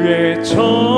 그의 청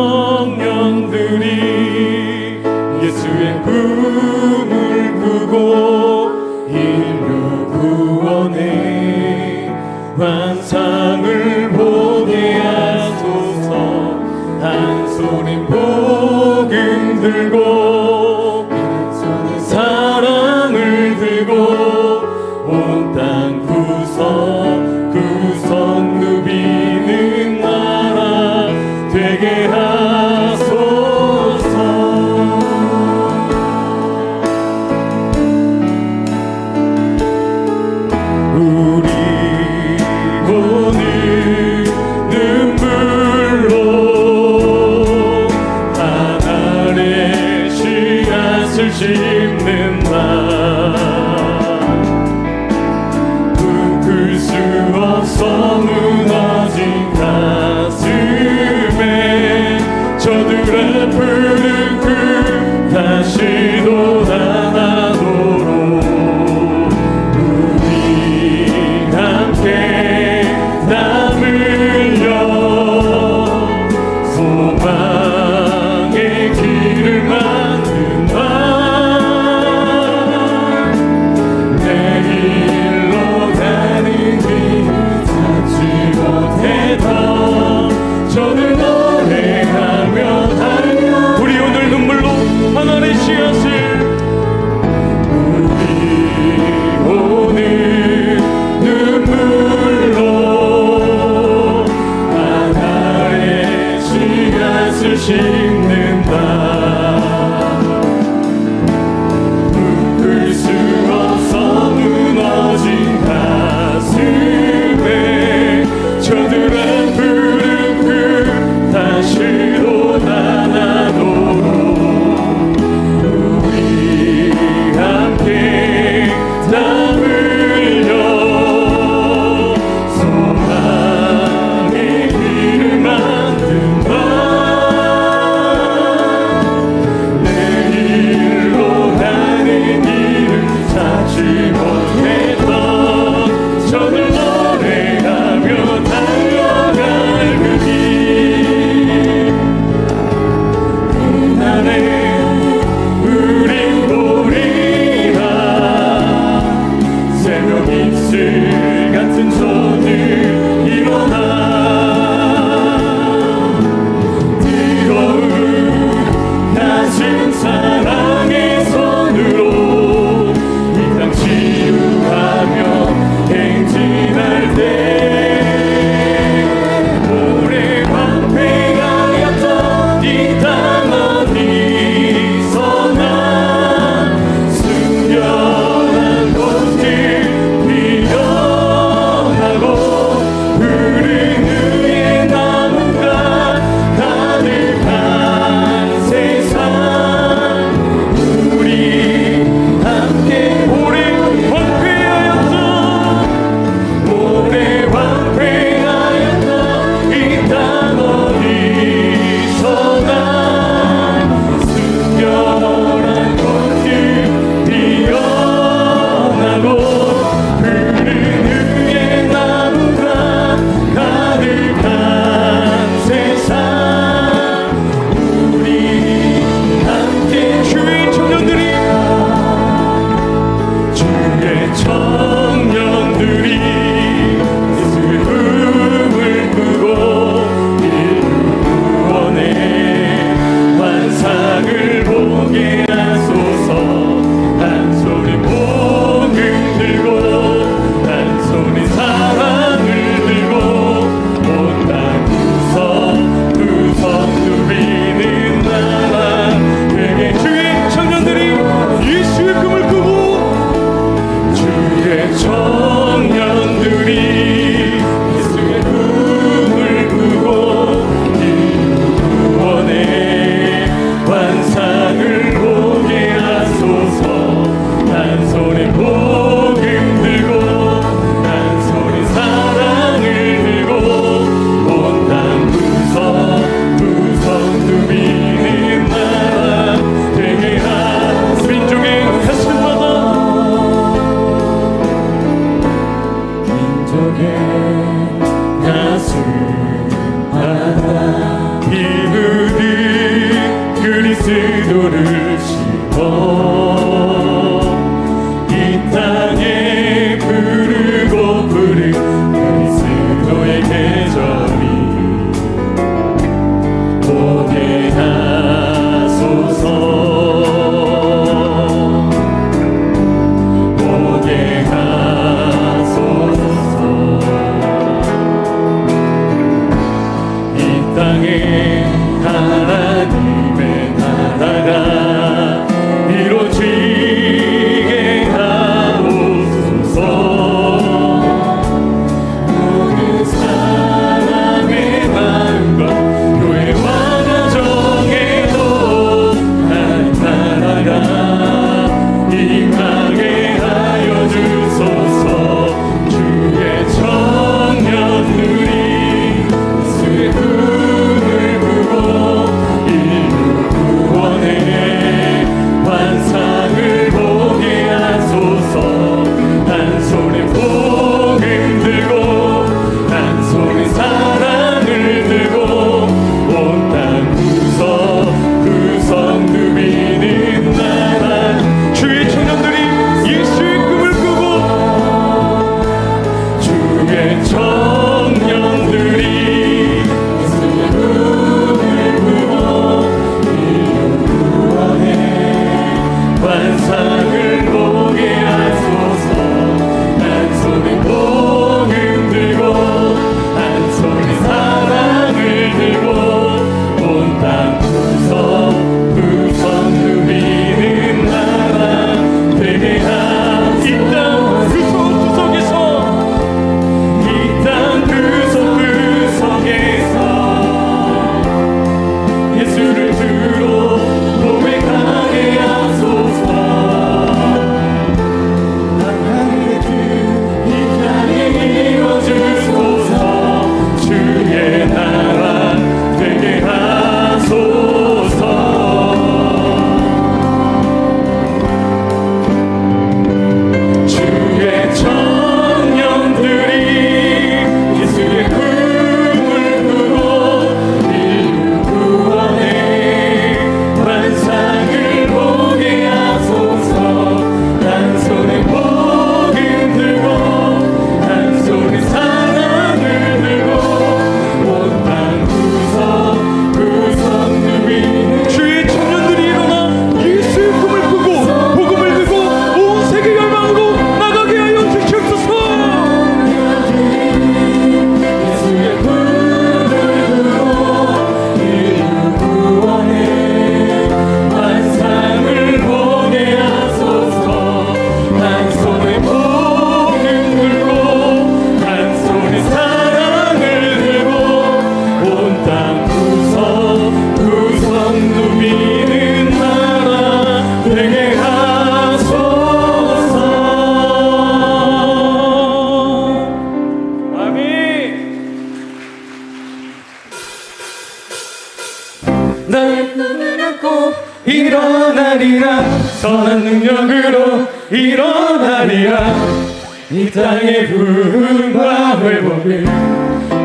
나의 부흥과 회복이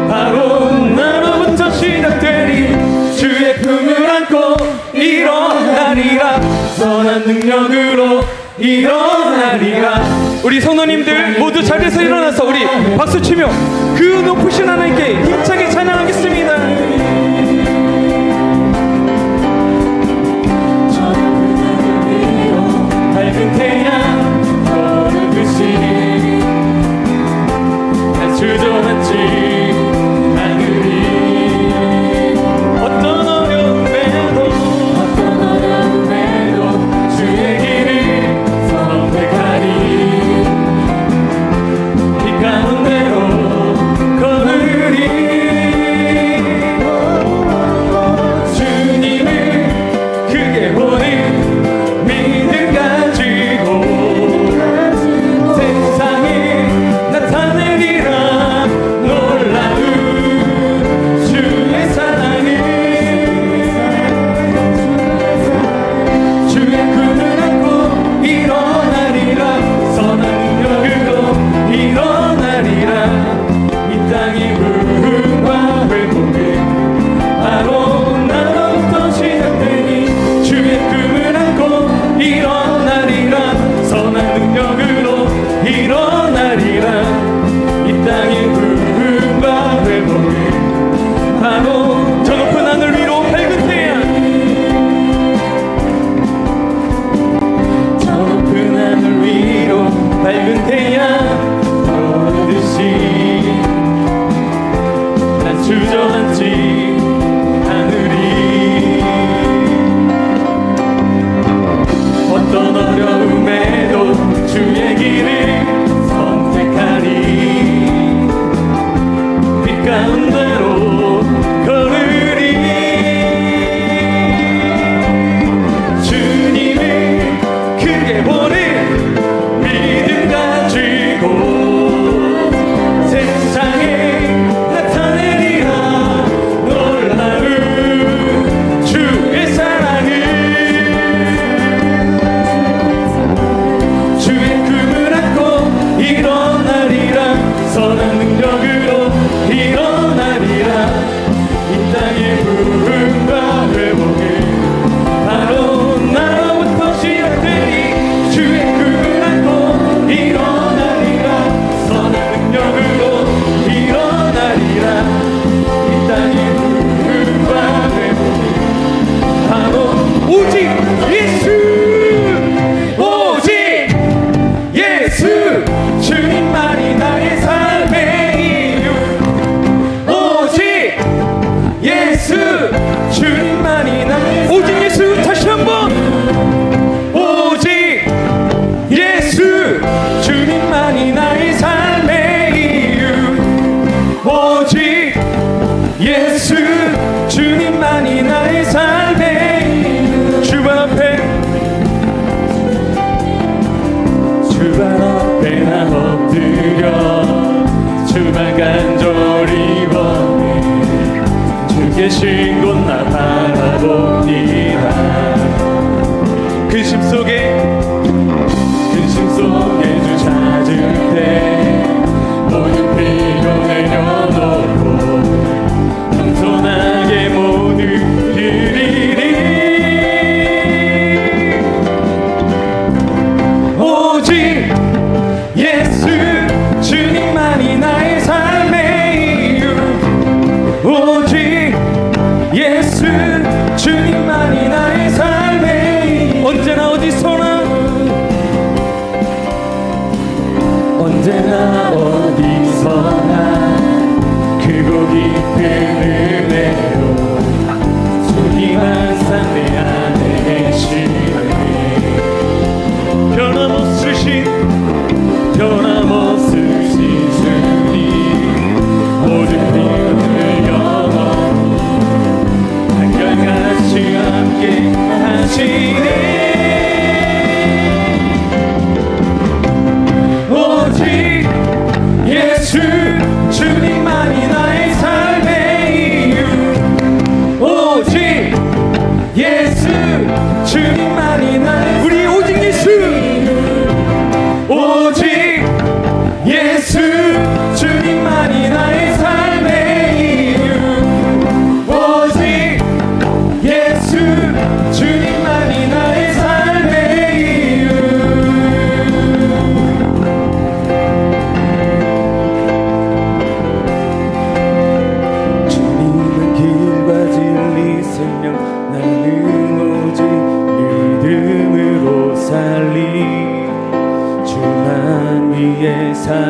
바로 나로부터 시작되니 주의 품을 안고 일어나리라 선한 능력으로 일어나리라 우리 성도님들 모두 자리에서 일어나서 우리 박수 치며 그 높으신 하나님께 힘차게 찬양하겠습니다. 밝은 태양 주저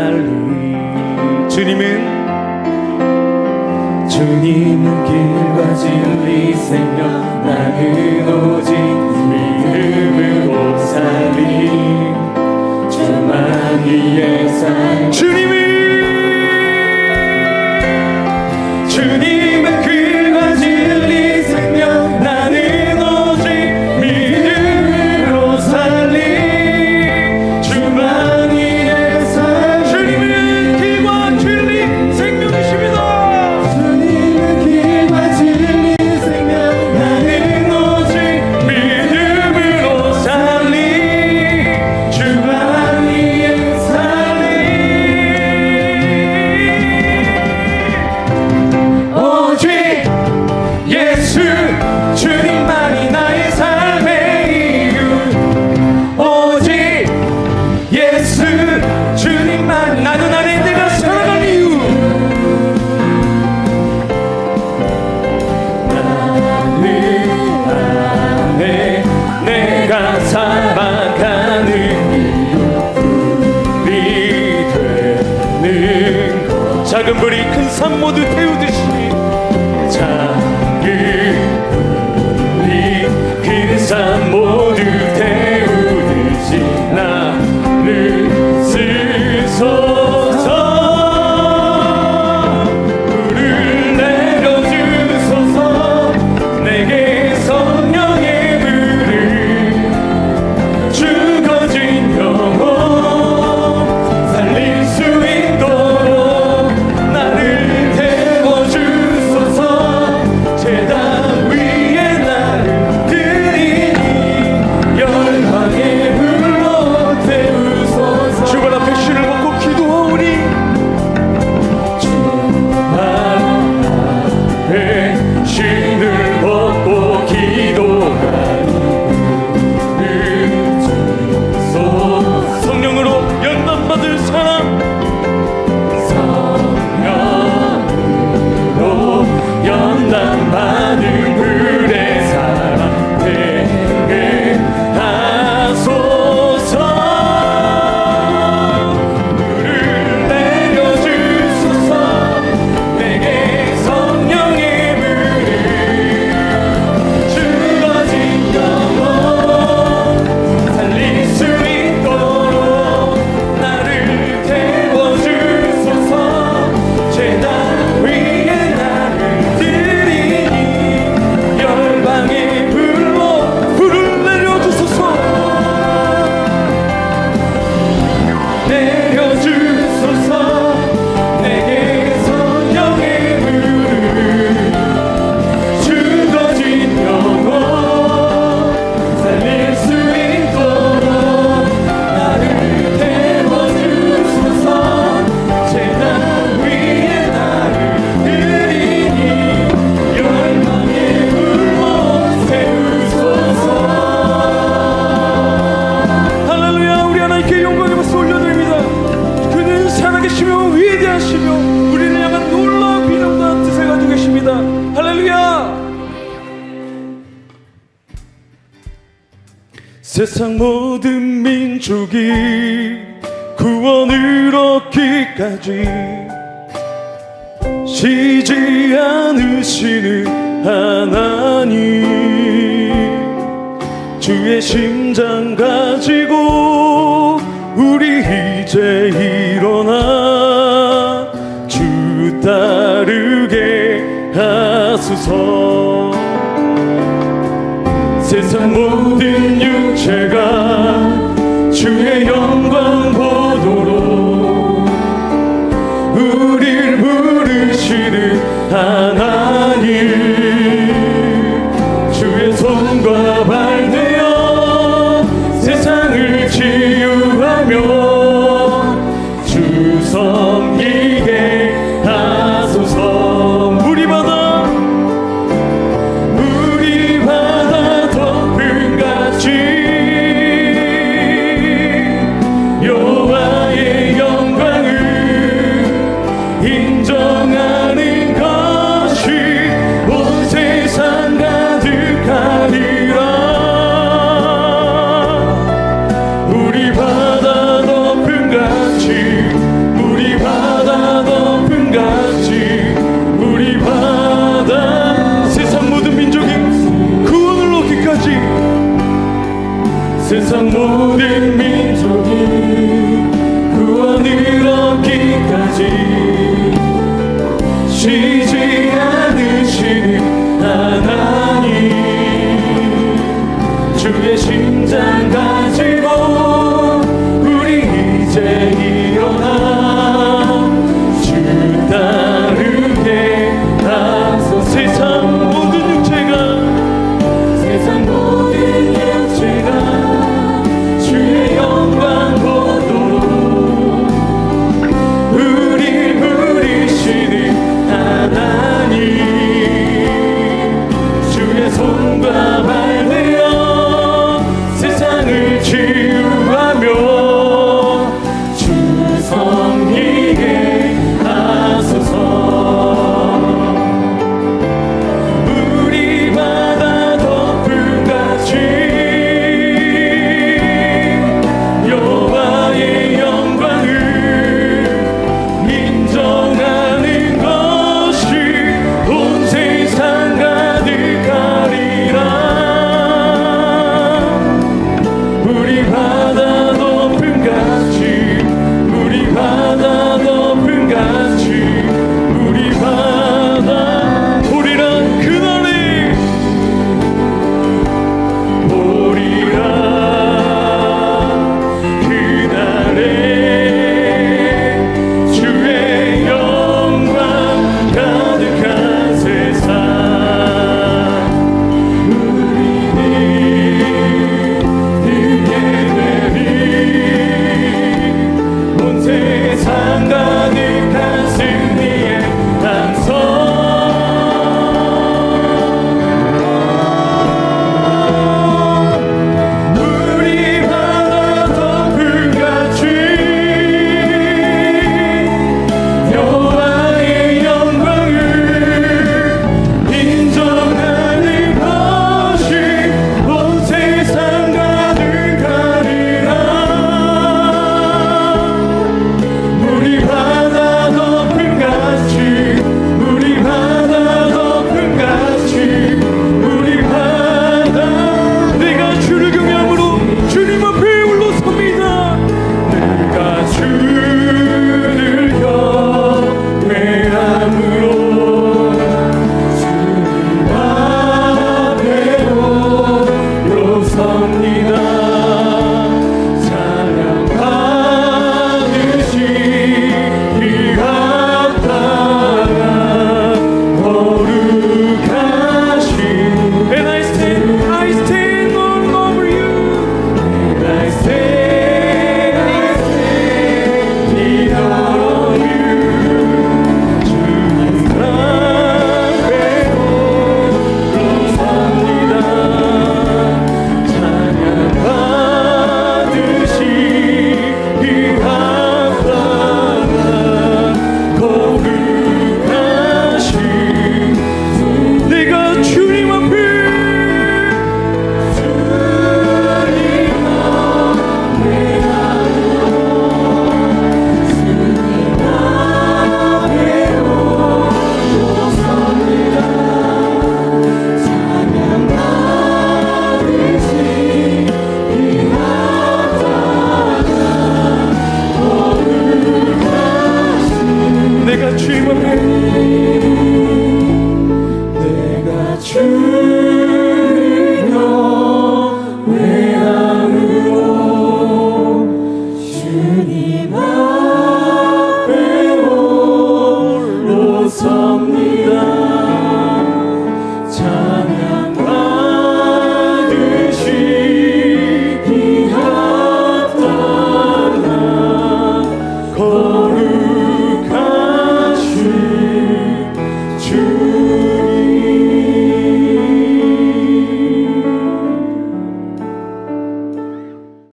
달리 주님은 주님은 길과 진리 생명 나는 오직 믿음으로 살리. 주만 위에 살 주님은 세상 모두 태우 time. 구원을 얻기까지 쉬지 않으시는 하나님. 주의 심장 가지고 우리 이제 일어나 주 따르게 하소서. 세상 모든 육체가 주의 영광 하나님 주의 손과 발